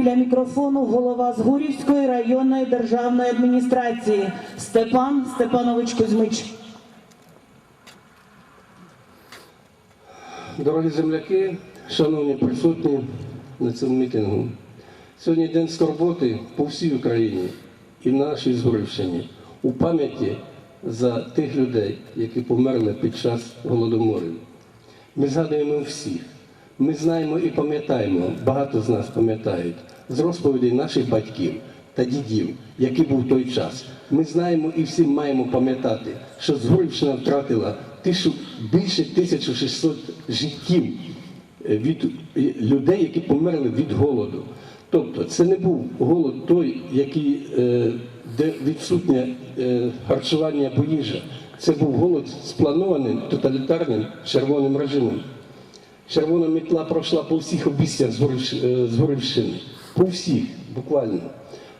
Біля мікрофону голова Згурівської районної державної адміністрації Степан Степанович Кузьмич. Дорогі земляки, шановні присутні на цьому мітингу. Сьогодні день скорботи по всій Україні і нашій Згорівщині у пам'яті за тих людей, які померли під час голодоморів. Ми згадуємо всіх. Ми знаємо і пам'ятаємо, багато з нас пам'ятають, з розповідей наших батьків та дідів, який був той час. Ми знаємо і всі маємо пам'ятати, що Згорівщина втратила тисячу, більше 1600 життів е, від е, людей, які померли від голоду. Тобто це не був голод той, який, е, де відсутнє харчування або їжа. Це був голод спланованим тоталітарним червоним режимом. Червона мітла пройшла по всіх обіцях Згорівщини. По всіх, буквально.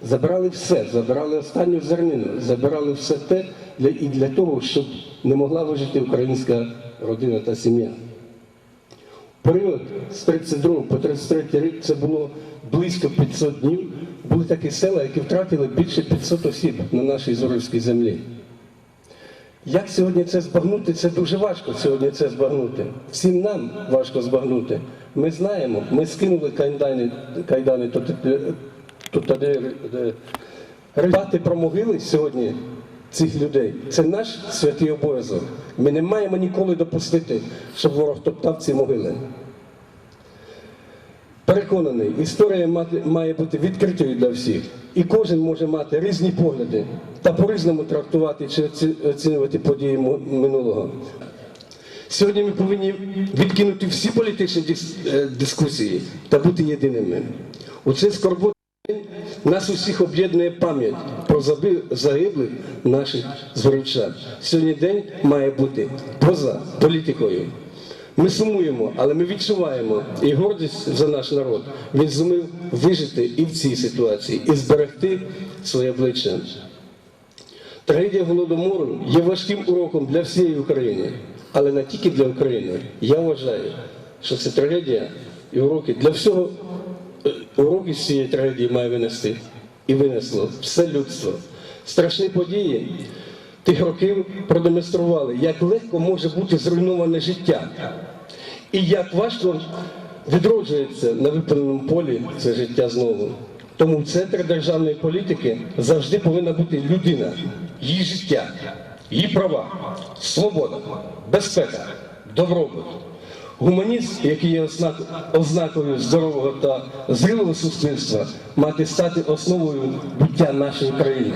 Забирали все, забирали останню зернину, забирали все те для, і для того, щоб не могла вижити українська родина та сім'я. Період з 32 по 33 рік це було близько 500 днів. Були такі села, які втратили більше 500 осіб на нашій Зорівській землі. Як сьогодні це збагнути? Це дуже важко сьогодні це збагнути. Всім нам важко збагнути. Ми знаємо, ми скинули кайдани, кайдани тут, Рибати про могили сьогодні цих людей. Це наш святий обов'язок. Ми не маємо ніколи допустити, щоб ворог топтав ці могили. Переконаний, історія має бути відкритою для всіх, і кожен може мати різні погляди та по-різному трактувати чи оці- оцінювати події минулого. Сьогодні ми повинні відкинути всі політичні е, дискусії та бути єдиними. У цей скорботний день нас усіх об'єднує пам'ять про загиблих наших згорівчан. Сьогодні день має бути поза політикою. Ми сумуємо, але ми відчуваємо і гордість за наш народ. Він зумів вижити і в цій ситуації, і зберегти своє обличчя. Трагедія голодомору є важким уроком для всієї України, але не тільки для України. Я вважаю, що це трагедія і уроки для всього е, уроки з цієї трагедії має винести і винесло все людство. Страшні події тих років продемонстрували, як легко може бути зруйноване життя, і як важко відроджується на випаленому полі це життя знову. Тому в центрі державної політики завжди повинна бути людина, її життя, її права, свобода, безпека, добробут. Гуманіст, який є ознакою здорового та зрілого суспільства, має стати основою буття нашої країни.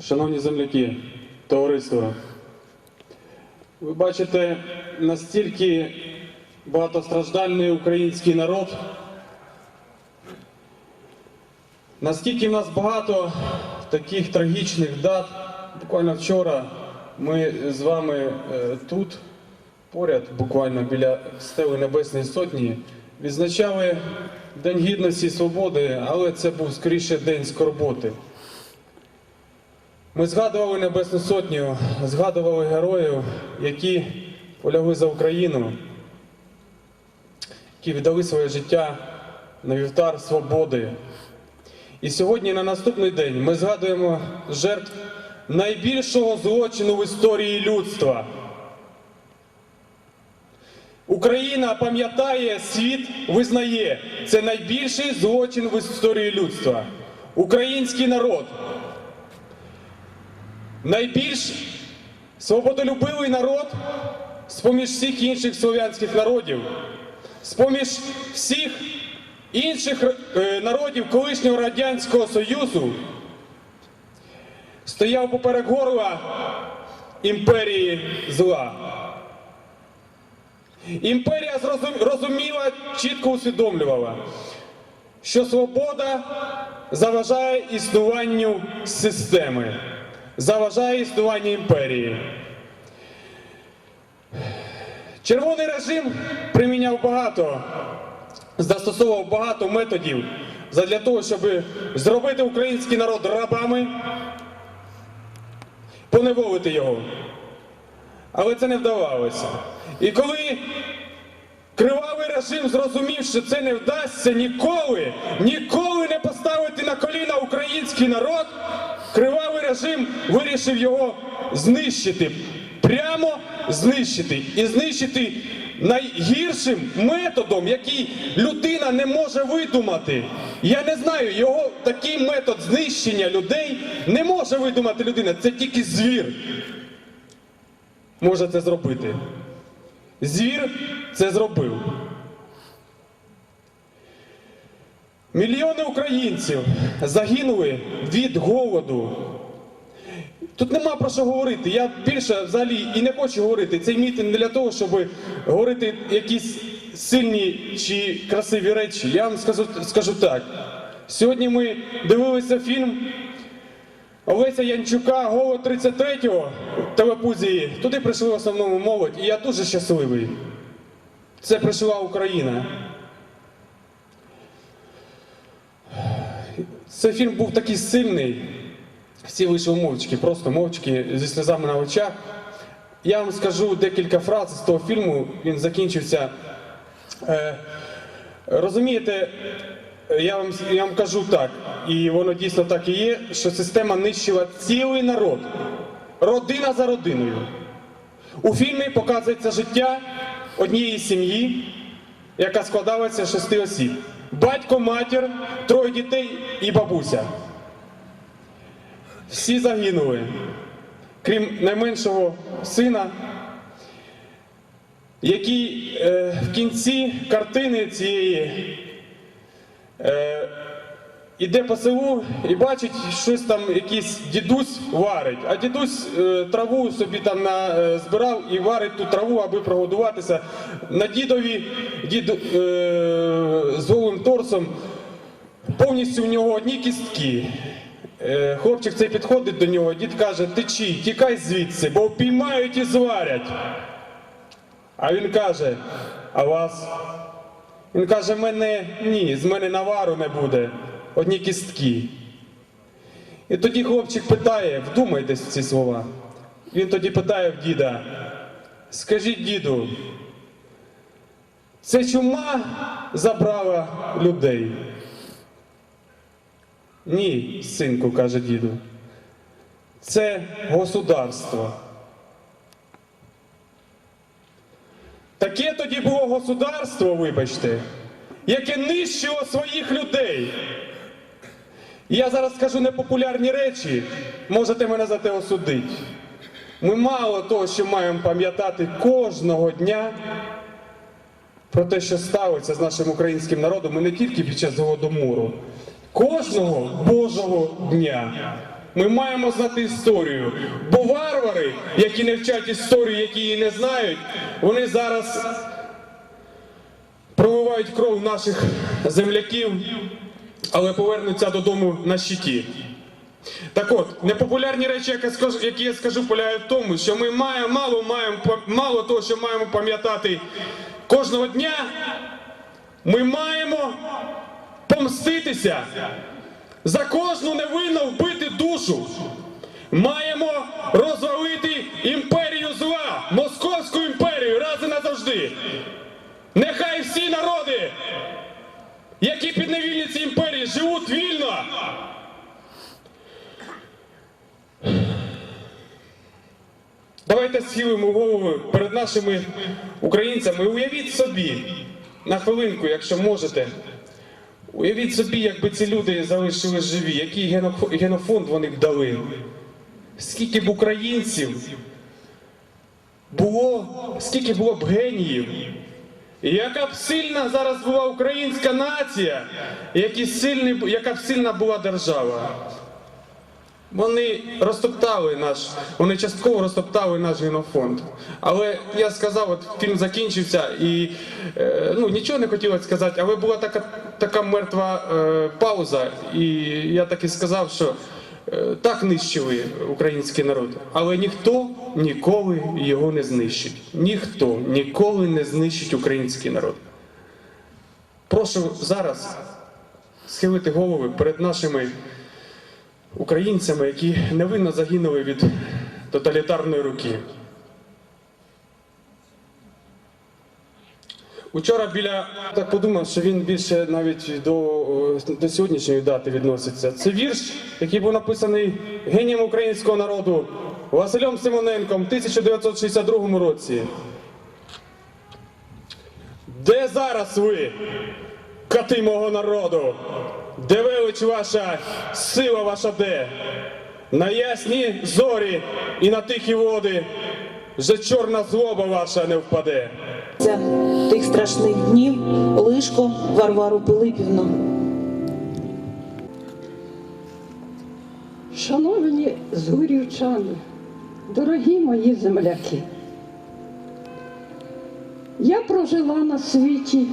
Шановні земляки, товариство, ви бачите настільки багатостраждальний український народ, наскільки в нас багато таких трагічних дат. Буквально вчора ми з вами е, тут, поряд, буквально біля стели Небесної Сотні, відзначали День Гідності і Свободи, але це був скоріше день скорботи. Ми згадували Небесну Сотню, згадували героїв, які полягли за Україну, які віддали своє життя на вівтар свободи. І сьогодні, на наступний день, ми згадуємо жертв найбільшого злочину в історії людства. Україна пам'ятає, світ визнає, це найбільший злочин в історії людства. Український народ найбільш свободолюбивий народ з-поміж всіх інших слов'янських народів, з-поміж всіх інших е, народів колишнього Радянського Союзу, стояв поперек горла імперії зла. Імперія зрозум- розуміла, чітко усвідомлювала, що свобода заважає існуванню системи, заважає існуванню імперії. Червоний режим приміняв багато, застосовував багато методів для того, щоб зробити український народ рабами, поневолити його. Але це не вдавалося. І коли кривавий режим зрозумів, що це не вдасться ніколи, ніколи не поставити на коліна український народ, режим вирішив його знищити. Прямо знищити. І знищити найгіршим методом, який людина не може видумати. Я не знаю, його такий метод знищення людей не може видумати людина. Це тільки звір може це зробити. Звір це зробив. Мільйони українців загинули від голоду. Тут нема про що говорити. Я більше взагалі і не хочу говорити. Цей мітинг не для того, щоб говорити якісь сильні чи красиві речі. Я вам скажу, скажу так. Сьогодні ми дивилися фільм Олеся Янчука, голод 33-го телепузії. Туди прийшли в основному молодь, і я дуже щасливий. Це прийшла Україна. Цей фільм був такий сильний. Всі вийшли мовчки, просто мовчки зі сльозами на очах. Я вам скажу декілька фраз з того фільму. Він закінчився. Е, розумієте, я вам, я вам кажу так, і воно дійсно так і є, що система нищила цілий народ, родина за родиною. У фільмі показується життя однієї сім'ї, яка складалася з шести осіб: батько, матір, троє дітей і бабуся. Всі загинули, крім найменшого сина, який е, в кінці картини цієї е, іде по селу і бачить, щось там якийсь дідусь варить. А дідусь е, траву собі там на, е, збирав і варить ту траву, аби прогодуватися. На дідові дід е, з голим торсом повністю в нього одні кістки. Е, Хлопчик цей підходить до нього, дід каже, течи, тікай звідси, бо впіймають і зварять. А він каже, а вас? Він каже, мене ні, з мене навару не буде, одні кістки. І тоді хлопчик питає, вдумайтесь в ці слова. Він тоді питає в діда, скажіть діду, це чума забрала людей? Ні, синку, каже діду. Це государство. Таке тоді було государство, вибачте, яке нищило своїх людей. Я зараз скажу непопулярні речі, можете мене за те осудити. Ми мало того, що маємо пам'ятати кожного дня про те, що сталося з нашим українським народом, і не тільки під час голодомору. Кожного Божого дня. Ми маємо знати історію. Бо варвари, які не вчать історію, які її не знають, вони зараз проливають кров наших земляків, але повернуться додому на щиті. Так от, непопулярні речі, які я скажу, полягають в тому, що ми маємо, мало, маємо, мало того, що маємо пам'ятати кожного дня, ми маємо помститися за кожну невинно вбити душу. Маємо розвалити імперію зла, Московську імперію раз і назавжди. Нехай всі народи, які підневільні цій імперії, живуть вільно. Давайте схилимо голови перед нашими українцями. Уявіть собі, на хвилинку, якщо можете, уявіть собі, якби ці люди залишили живі, який генофонд вони б дали. Скільки б українців було, скільки було б геніїв, яка б сильна зараз була українська нація, які сильні, яка б сильна була держава. Вони розтоптали наш, вони частково розтоптали наш генофонд. Але я сказав, от фільм закінчився і е, ну, нічого не хотілося сказати, але була така, така мертва е, пауза. І я так і сказав, що е, так нищили український народ. Але ніхто ніколи його не знищить. Ніхто ніколи не знищить український народ. Прошу зараз схилити голови перед нашими українцями, які невинно загинули від тоталітарної руки. Учора біля так подумав, що він більше навіть до до сьогоднішньої дати відноситься. Це вірш, який був написаний генієм українського народу Василем Симоненком в 1962 році. Де зараз ви? Кати мого народу? Де велич ваша, сила ваша де? На ясні зорі і на тихі води, вже чорна злоба ваша не впаде. Ця тих страшних днів Лишко Варвару Пилипівну. Шановні згурівчани, дорогі мої земляки, я прожила на світі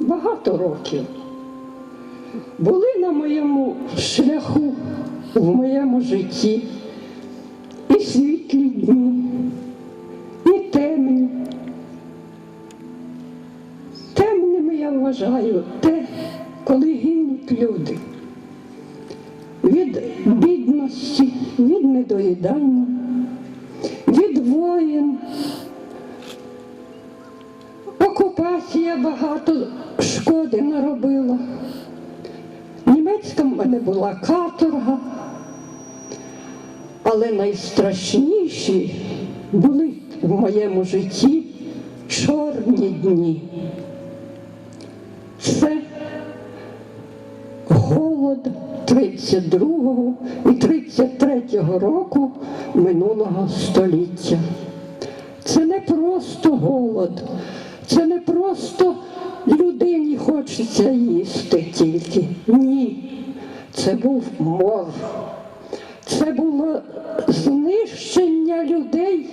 багато років. Були на моєму шляху в моєму житті і світлі дні, і темні. Темними я вважаю те, коли гинуть люди від бідності, від недоїдання, від воїн. Окупація багато шкоди наробила. Німецька в мене була каторга, але найстрашніші були в моєму житті чорні дні. Це голод 32 і 33 року минулого століття. Це не просто голод, це не просто людині хочеться їсти тільки. Ні. Це був мор. Це було знищення людей,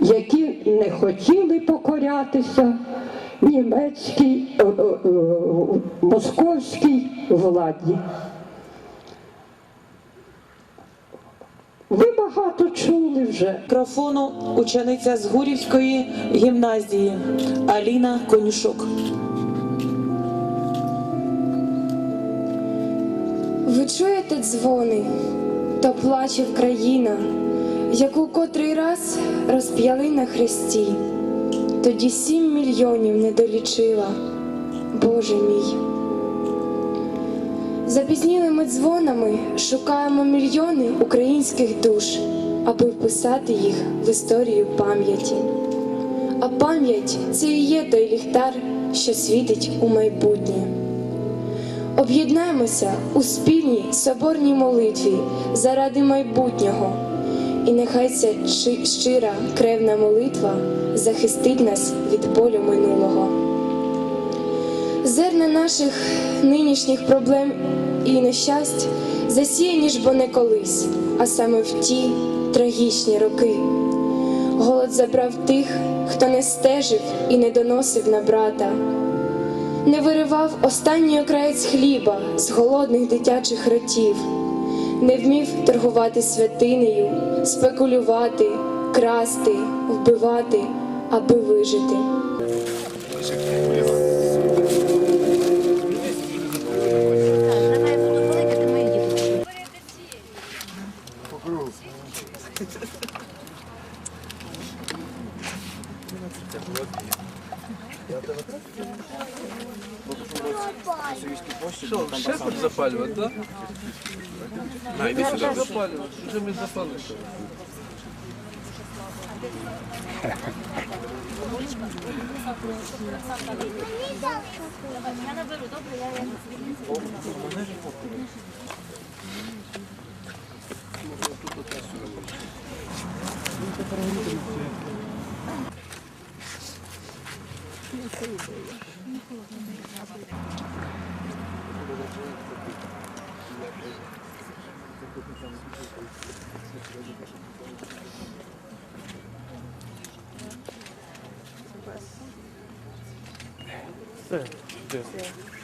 які не хотіли покорятися німецькій, е, е, е, московській владі. Ви багато чули вже. Мікрофону учениця з Гурівської гімназії Аліна Конюшок. Ви чуєте дзвони, то плаче в країна, яку котрий раз розп'яли на хресті. Тоді сім мільйонів не долічила, Боже мій. Запізнілими дзвонами шукаємо мільйони українських душ, аби вписати їх в історію пам'яті. А пам'ять це і є той ліхтар, що світить у майбутнє. Об'єднаємося у спільній соборній молитві заради майбутнього, і нехай ця щира кревна молитва захистить нас від полю минулого. Зерна наших нинішніх проблем і нещасть засіяні ж бо не колись, а саме в ті трагічні роки. Голод забрав тих, хто не стежив і не доносив на брата не виривав останній окраєць хліба з голодних дитячих ротів, не вмів торгувати святинею, спекулювати, красти, вбивати, аби вижити. Что, шеф запаливать, да? А, иди сюда. Запаливать. Уже мы запалили. Я наберу, добре, я я Все?